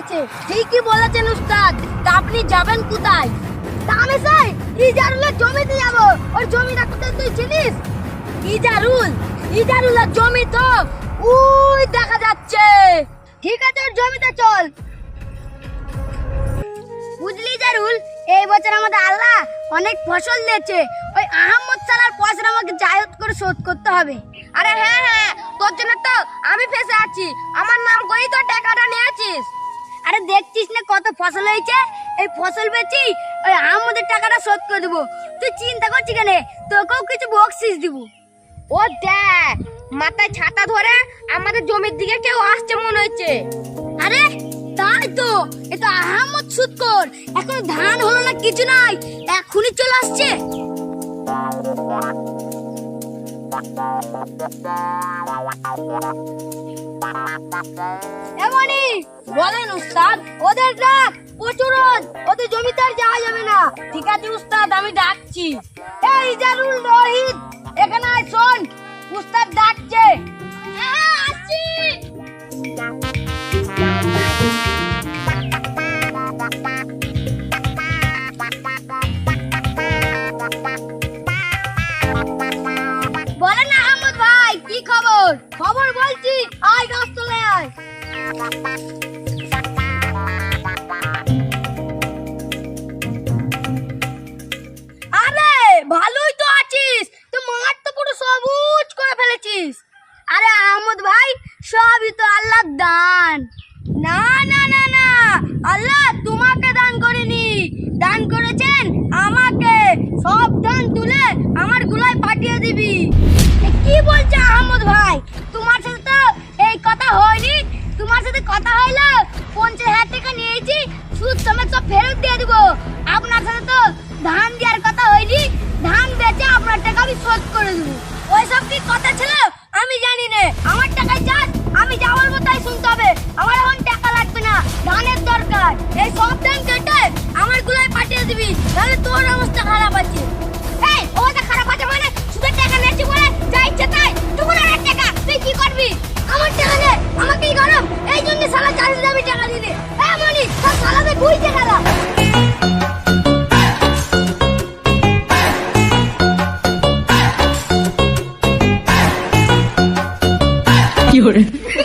আছে ঠিকই বলেছেন উস্তাদ। তা আপনি যাবেন কোথায়? তা আমি চাই ইজারুলের জমিতে যাব। ওর জমিটা কোথায় তুই চিনিস? ইজারুল? ইজারুলের জমি তো? ওই দেখা যাচ্ছে। ঠিক আছে, ওর জমিতে চল। বুঝলি জারুল এই বছর আমাদের আল্লাহ অনেক ফসল দিয়েছে। ওই আহমদ সালার পয়সা আমাকে জায়দ করে শোধ করতে হবে। আরে হ্যাঁ হ্যাঁ তোর জন্য তো আমি ফেসে আছি। আমার নাম করেই তো টাকাটা নিয়েছিস। আরে দেখছিস না কত ফসল হয়েছে? এই ফসল বেচি, ওই আহমদের টাকাটা শোধ করে দেবো। তুই চিন্তা করছিস কেন? তোকেও কিছু বকশিস দিব। ও দেখ, মাথায় ছাতা ধরে আমাদের জমির দিকে কেউ আসছে মনে হচ্ছে। আরে তাই তো এটা আহমদ সুৎকর। এখন ধান হলো না কিছু নাই, এখনই চলে আসছে। এমনই বলেন উস্তাদ, ওদের ডাক প্রচুর ওদের জমিতে যাওয়া যাবে না। ঠিক আছে উস্তাদ, আমি ডাকছি। এই জারুল রহিত, এখানে শোন, উস্তাদ ডাকছে। হ্যাঁ আসছি। আহমদ ভাই, কি খবর? খবর বলছি, আয় আয় আরে, ভালোই তো আছিস। তো মাঠ তো পুরো সবুজ করে ফেলেছিস। আরে, আহমদ ভাই, সবই তো আল্লাহ দান। না না না না, আল্লাহ দিবি? তাহলে তোর অবস্থা খারাপ আছে। এই, অবস্থা খারাপ আছে মানে? সুদের টাকা নিয়েছি বলে যা ইচ্ছে তাই। টুকুন আর টাকা। তুই কি করবি? আমার টাকা নে আমাকে কি গরম। এই জন্য সালা চালিশ দামি টাকা দিলে হ্যাঁ মনি সব সালাবে কুই টাকা দাও উস্তাদ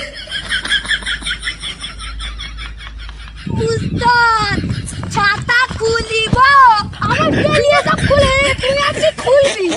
খুলিব সব খুলে তুই আজকে খুলবি।